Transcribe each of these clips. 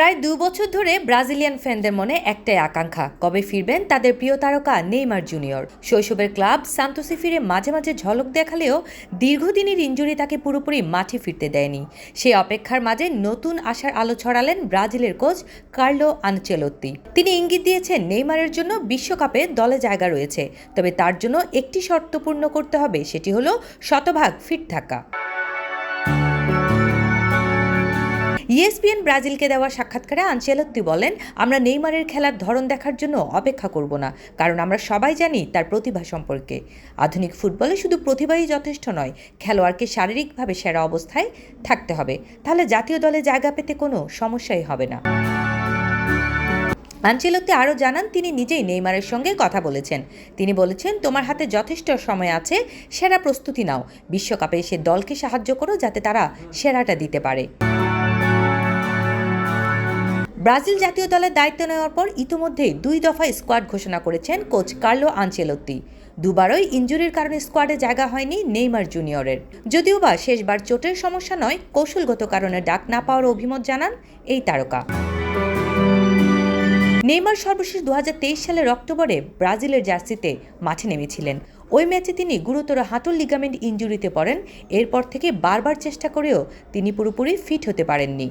প্রায় দু বছর ধরে ব্রাজিলিয়ান ফ্যানদের মনে একটাই আকাঙ্ক্ষা, কবে ফিরবেন তাদের প্রিয় তারকা নেইমার জুনিয়র। শৈশবের ক্লাব সান্তোসি ফিরে মাঝে মাঝে ঝলক দেখালেও দীর্ঘদিনের ইঞ্জুরি তাকে পুরোপুরি মাঠে ফিরতে দেয়নি। সেই অপেক্ষার মাঝে নতুন আশার আলো ছড়ালেন ব্রাজিলের কোচ কার্লো আনচেলত্তি। তিনি ইঙ্গিত দিয়েছেন নেইমারের জন্য বিশ্বকাপে দলে জায়গা রয়েছে, তবে তার জন্য একটি শর্ত পূর্ণ করতে হবে, সেটি হলো শতভাগ ফিট থাকা। ইএসপিএন ব্রাজিলকে দেওয়া সাক্ষাৎকারে আনচেলত্তি বলেন, আমরা নেইমারের খেলার ধরন দেখার জন্য অপেক্ষা করব না, কারণ আমরা সবাই জানি তার প্রতিভা সম্পর্কে। আধুনিক ফুটবলে শুধু প্রতিভাই যথেষ্ট নয়, খেলোয়াড়কে শারীরিকভাবে সেরা অবস্থায় থাকতে হবে। তাহলে জাতীয় দলে জায়গা পেতে কোনো সমস্যাই হবে না। আনচেলত্তি আরও জানান, তিনি নিজেই নেইমারের সঙ্গে কথা বলেছেন। তিনি বলেছেন, তোমার হাতে যথেষ্ট সময় আছে, সেরা প্রস্তুতি নাও। বিশ্বকাপে এসে দলকে সাহায্য করো যাতে তারা সেরাটা দিতে পারে। ব্রাজিল জাতীয় দলের দায়িত্ব নেওয়ার পর ইতোমধ্যেই দুই দফায় স্কোয়াড ঘোষণা করেছেন কোচ কার্লো আনচেলত্তি। দুবারই ইঞ্জুরির কারণে স্কোয়াডে জায়গা হয়নি নেইমার জুনিয়রের। যদিও বা শেষবার চোটের সমস্যা নয়, কৌশলগত কারণে ডাক না পাওয়ার অভিমত জানান এই তারকা। নেইমার সর্বশেষ দু হাজার তেইশ সালের অক্টোবরে ব্রাজিলের জার্সিতে মাঠে নেমেছিলেন। ওই ম্যাচে তিনি গুরুতর হাঁটুর লিগামেন্ট ইঞ্জুরিতে পড়েন। এরপর থেকে বারবার চেষ্টা করেও তিনি পুরোপুরি ফিট হতে পারেননি।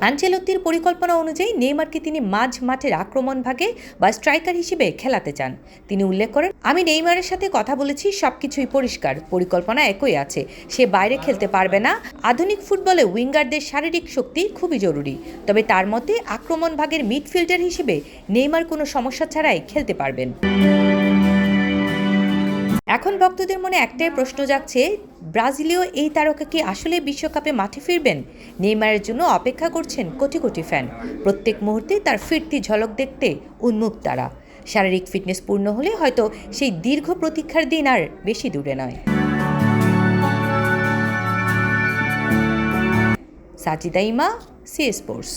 আনচেলত্তির পরিকল্পনা অনুযায়ী নেইমারকে তিনি মাঝ মাঠের আক্রমণ ভাগে বা স্ট্রাইকার হিসেবে খেলাতে চান। তিনি উল্লেখ করেন, আমি নেইমারের সাথে কথা বলেছি, সবকিছুই পরিষ্কার, পরিকল্পনা একই আছে। সে বাইরে খেলতে পারবে না। আধুনিক ফুটবলে উইঙ্গারদের শারীরিক শক্তি খুবই জরুরি। তবে তার মতে, আক্রমণ ভাগের মিডফিল্ডার হিসেবে নেইমার কোনো সমস্যা ছাড়াই খেলতে পারবেন। এখন ভক্তদের মনে একটাই প্রশ্ন জাগছে, ব্রাজিলীয় এই তারকা কি আসলে বিশ্বকাপে মাঠে ফিরবেন? নেইমারের জন্য অপেক্ষা করছেন কোটি কোটি ফ্যান। প্রত্যেক মুহূর্তে তার ফিরতি ঝলক দেখতে উন্মুখ তারা। শারীরিক ফিটনেস পূর্ণ হলে হয়তো সেই দীর্ঘ প্রতীক্ষার দিন আর বেশি দূরে নয়। সাজিদা ইমা, সি স্পোর্টস।